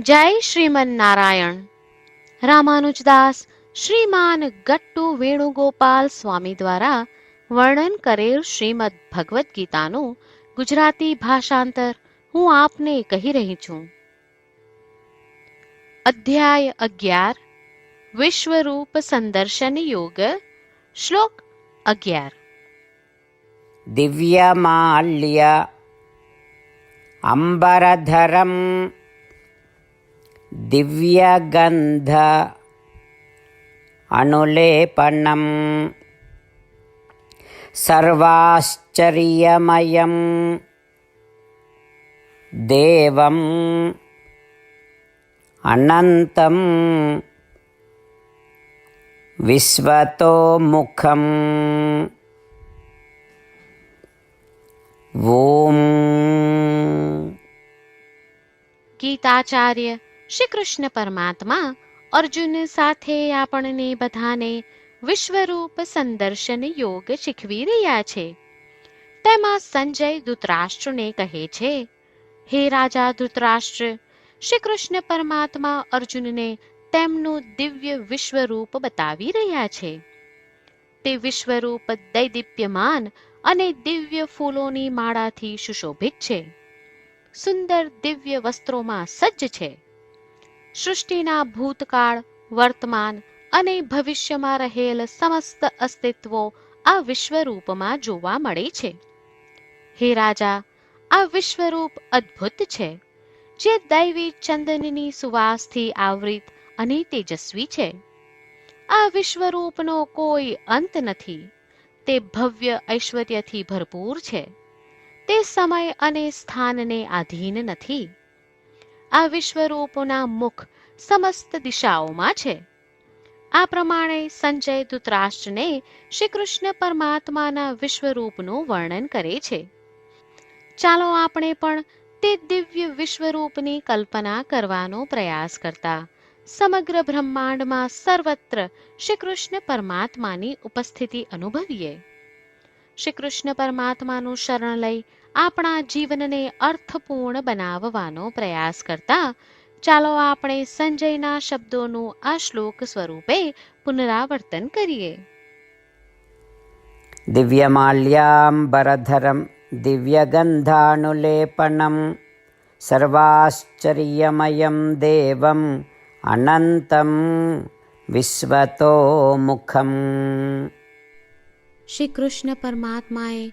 જય શ્રીમન નારાયણ રામાનુજદાસ શ્રીમાન ગટ્ટુ વેણુગોપાલ સ્વામી દ્વારા વર્ણન કરેલ શ્રીમદ ભગવદ્ ગીતાનું ગુજરાતી ભાષાંતર હું આપને કહી રહી છું. અધ્યાય અગિયાર. વિશ્વરૂપ સંદર્શન યોગ. શ્લોક અગિયાર. દિવ્ય માલ્ય અંબરધરમ దివ్యగంధ అనులేపణం సర్వాశ్చర్యమయం దేవం అనంతం విశ్వతోముఖం ఓం గీతాచార్య શ્રી કૃષ્ણ પરમાત્મા અર્જુન સાથે આપણને બધાને વિશ્વરૂપ સંદર્શન યોગ શીખવી રહ્યા છે. તેમાં સંજય ધૃતરાષ્ટ્રને કહે છે, હે રાજા ધૃતરાષ્ટ્ર શ્રી કૃષ્ણ પરમાત્મા અર્જુનને તેમનું દિવ્ય વિશ્વરૂપ બતાવી રહ્યા છે. તે વિશ્વરૂપ દૈદીપ્યમાન અને દિવ્ય ફૂલોની માળાથી સુશોભિત છે. સુંદર દિવ્ય વસ્ત્રોમાં સજ્જ છે. સૃષ્ટિના ભૂતકાળ, વર્તમાન અને ભવિષ્યમાં રહેલ સમસ્ત અસ્તિત્વો આ વિશ્વરૂપમાં જોવા મળે છે. હે રાજા, આ વિશ્વરૂપ અદ્ભુત છે. જે દૈવી ચંદનની સુવાસથી આવૃત અને તેજસ્વી છે. આ વિશ્વરૂપનો કોઈ અંત નથી. તે ભવ્ય ઐશ્વર્યથી ભરપૂર છે. તે સમય અને સ્થાનને આધીન નથી. આ વિશ્વરૂપોના મુખ સમસ્ત દિશાઓમાં છે. આ પ્રમાણે સંજય ધૃતરાષ્ટ્રને શ્રી કૃષ્ણ પરમાત્માના વિશ્વરૂપનું વર્ણન કરે છે. ચાલો આપણે પણ તે દિવ્ય વિશ્વરૂપની કલ્પના કરવાનો પ્રયાસ કરતા સમગ્ર બ્રહ્માંડમાં સર્વત્ર શ્રી કૃષ્ણ પરમાત્માની ઉપસ્થિતિ અનુભવીએ. શ્રી કૃષ્ણ પરમાત્માનું શરણ લઈ આપણા જીવનને અર્થપૂર્ણ બનાવવાનો પ્રયાસ કરતા ચાલો આપણે સંજયના શબ્દોનું આ શ્લોક સ્વરૂપે પુનરાવર્તન કરીએ. દિવ્યમાલ્યાંબરધરમ દિવ્યગંધાનુલેપનમ સર્વાશ્ચર્યમયમ દેવમ અનંતમ વિશ્વતો મુખમ શ્રી કૃષ્ણ પરમાત્માએ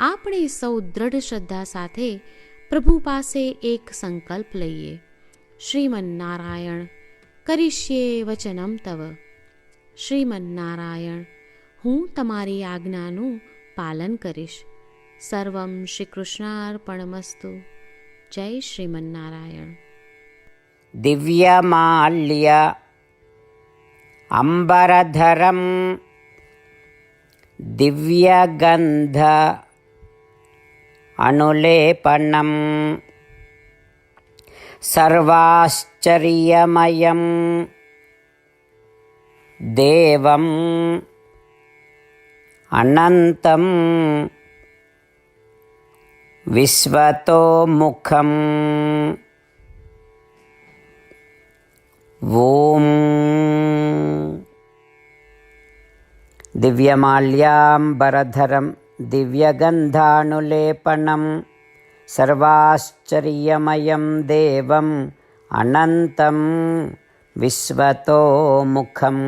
આપણે સૌ દ્રઢ શ્રદ્ધા સાથે પ્રભુ પાસે એક સંકલ્પ લઈએ. શ્રીમન્નારાયણ, કરીશ્યે વચનમ તવ. શ્રીમન્નારાયણ, હું તમારી આજ્ઞાનું પાલન કરીશ. સર્વમ શ્રીકૃષ્ણાર્પણમસ્તુ. જય શ્રીમન્નારાયણ. ದಿವ್ಯಮಾಲ್ಯ ಅಂಬರಧರಂ ದಿವ್ಯಗಂಧ अनुलेपनं सर्वाश्चर्यमयं देवम् अनन्तं विश्वतोमुखम् ॐ दिव्यमाल्याम्बरधरं दिव्यगन्धानुलेपनं सर्वाश्चर्यमयं देवम् अनन्तं विश्वतोमुखम्